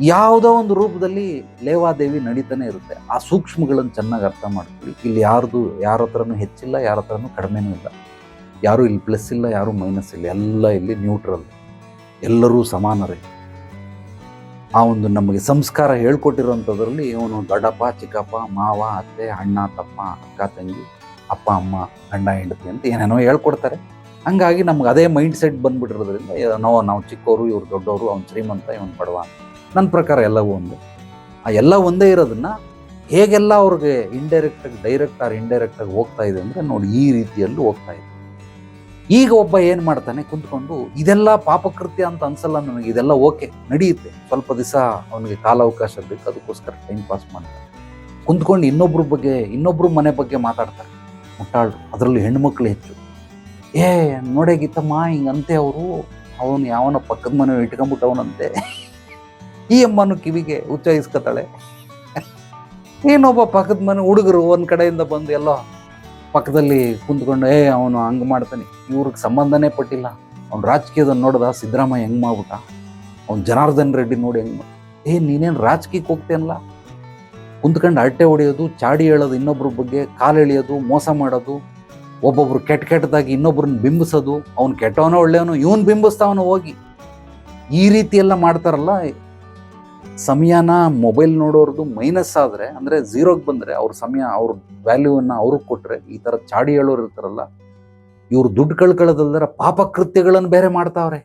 ಯಾವುದೋ ಒಂದು ರೂಪದಲ್ಲಿ ಲೇವಾದೇವಿ ನಡೀತಾನೆ ಇರುತ್ತೆ. ಆ ಸೂಕ್ಷ್ಮಗಳನ್ನು ಚೆನ್ನಾಗಿ ಅರ್ಥ ಮಾಡ್ಕೊಳ್ಳಿ. ಇಲ್ಲಿ ಯಾರ್ದು, ಯಾರ ಹತ್ರನೂ ಹೆಚ್ಚಿಲ್ಲ, ಯಾರ ಹತ್ರನೂ ಕಡಿಮೆನೂ ಇಲ್ಲ. ಯಾರು ಇಲ್ಲಿ ಪ್ಲಸ್ ಇಲ್ಲ, ಯಾರು ಮೈನಸ್ ಇಲ್ಲ. ಎಲ್ಲ ಇಲ್ಲಿ ನ್ಯೂಟ್ರಲ್ ಎಲ್ಲರೂ ಸಮಾನರೇ. ಆ ಒಂದು ನಮಗೆ ಸಂಸ್ಕಾರ ಹೇಳ್ಕೊಟ್ಟಿರೋಂಥದ್ರಲ್ಲಿ ಇವನು ದೊಡ್ಡಪ್ಪ, ಚಿಕ್ಕಪ್ಪ, ಮಾವ, ಅತ್ತೆ, ಅಣ್ಣ, ತಪ್ಪ, ಅಕ್ಕ, ತಂಗಿ, ಅಪ್ಪ, ಅಮ್ಮ, ಗಂಡ, ಹೆಂಡತಿ ಅಂತ ಏನೇನೋ ಹೇಳ್ಕೊಡ್ತಾರೆ. ಹಂಗಾಗಿ ನಮ್ಗೆ ಅದೇ ಮೈಂಡ್ ಸೆಟ್ ಬಂದ್ಬಿಟ್ಟಿರೋದ್ರಿಂದ ನಾವು ನಾವು ಚಿಕ್ಕವರು ಇವ್ರು ದೊಡ್ಡವರು ಅವ್ನು ಶ್ರೀಮಂತ, ಇವನು ಬಡವ ಅಂತ. ನನ್ನ ಪ್ರಕಾರ ಎಲ್ಲವೂ ಒಂದು. ಆ ಎಲ್ಲ ಒಂದೇ ಇರೋದನ್ನ ಹೇಗೆಲ್ಲ ಅವ್ರಿಗೆ ಇಂಡೈರೆಕ್ಟಾಗಿ ಡೈರೆಕ್ಟ್ ಆರ್ ಇಂಡೈರೆಕ್ಟಾಗಿ ಹೋಗ್ತಾ ಇದೆ ಅಂದರೆ ನೋಡಿ ಈ ರೀತಿಯಲ್ಲೂ ಹೋಗ್ತಾ ಇದೆ. ಈಗ ಒಬ್ಬ ಏನು ಮಾಡ್ತಾನೆ ಕುಂತ್ಕೊಂಡು, ಇದೆಲ್ಲ ಪಾಪಕೃತ್ಯ ಅಂತ ಅನ್ಸಲ್ಲ ನನಗೆ, ಇದೆಲ್ಲ ಓಕೆ, ನಡೆಯುತ್ತೆ. ಸ್ವಲ್ಪ ದಿವಸ ಅವನಿಗೆ ಕಾಲಾವಕಾಶ ಬೇಕು, ಅದಕ್ಕೋಸ್ಕರ ಟೈಮ್ ಪಾಸ್ ಮಾಡ್ತಾರೆ. ಕುಂತ್ಕೊಂಡು ಇನ್ನೊಬ್ರ ಬಗ್ಗೆ, ಇನ್ನೊಬ್ರ ಮನೆ ಬಗ್ಗೆ ಮಾತಾಡ್ತಾರೆ. ಮುಟ್ಟಾಳು ಅದರಲ್ಲೂ ಹೆಣ್ಮಕ್ಳು ಹೆಚ್ಚು. ಏ, ನೋಡೇ ಗೀತಮ್ಮ, ಹಿಂಗಂತೆ ಅವರು, ಅವನು ಯಾವನ ಪಕ್ಕದ ಮನೆ ಇಟ್ಕೊಂಡ್ಬಿಟ್ಟವನಂತೆ. ಈ ಅಮ್ಮನು ಕಿವಿಗೆ ಉಚ್ಚಾಯಿಸ್ಕೊತಾಳೆ ಏನೊಬ್ಬ ಪಕ್ಕದ ಮನೆ ಹುಡುಗರು ಒಂದು ಕಡೆಯಿಂದ ಬಂದು ಎಲ್ಲೋ ಪಕ್ಕದಲ್ಲಿ ಕುಂತ್ಕೊಂಡು, ಏ, ಅವನು ಹಂಗೆ ಮಾಡ್ತಾನೆ. ಇವ್ರಿಗೆ ಸಂಬಂಧನೇ ಪಟ್ಟಿಲ್ಲ. ಅವ್ನು ರಾಜಕೀಯದ ನೋಡ್ದ ಸಿದ್ದರಾಮಯ್ಯ ಹೆಂಗ್ ಮಾಡ್ಬಿಟ್ಟ. ಅವ್ನು ಜನಾರ್ದನ್ ರೆಡ್ಡಿ ನೋಡಿ ಹೆಂಗ್ ಏ, ನೀನೇನು ರಾಜಕೀಯಕ್ಕೆ ಹೋಗ್ತೇನಲ್ಲ? ಕುಂತ್ಕೊಂಡು ಅಟ್ಟೆ ಹೊಡೆಯೋದು, ಚಾಡಿ ಹೇಳೋದು ಇನ್ನೊಬ್ರ ಬಗ್ಗೆ ಕಾಲು ಎಳೆಯೋದು, ಮೋಸ ಮಾಡೋದು, ಒಬ್ಬೊಬ್ರು ಕೆಟ್ಟ ಕೆಟ್ಟದಾಗಿ ಇನ್ನೊಬ್ರನ್ನ ಬಿಂಬಿಸೋದು, ಅವ್ನು ಕೆಟ್ಟವನೋ ಒಳ್ಳೆಯವನು ಇವನು ಬಿಂಬಿಸ್ತಾವನು ಹೋಗಿ. ಈ ರೀತಿ ಎಲ್ಲ ಮಾಡ್ತಾರಲ್ಲ ಸಮಯನ ಮೊಬೈಲ್ ನೋಡೋರ್ದು ಮೈನಸ್ ಆದರೆ, ಅಂದರೆ ಝೀರೋಗೆ ಬಂದರೆ ಅವ್ರ ಸಮಯ, ಅವ್ರ ವ್ಯಾಲ್ಯೂವನ್ನು ಅವ್ರಿಗೆ ಕೊಟ್ಟರೆ ಈ ಥರ ಚಾಡಿ ಹೇಳೋರು ಇರ್ತಾರಲ್ಲ, ಇವ್ರು ದುಡ್ಡು ಕಳ್ಕೊಳ್ಳೋದಲ್ದರ ಪಾಪ ಕೃತ್ಯಗಳನ್ನು ಬೇರೆ ಮಾಡ್ತಾವ್ರೆ.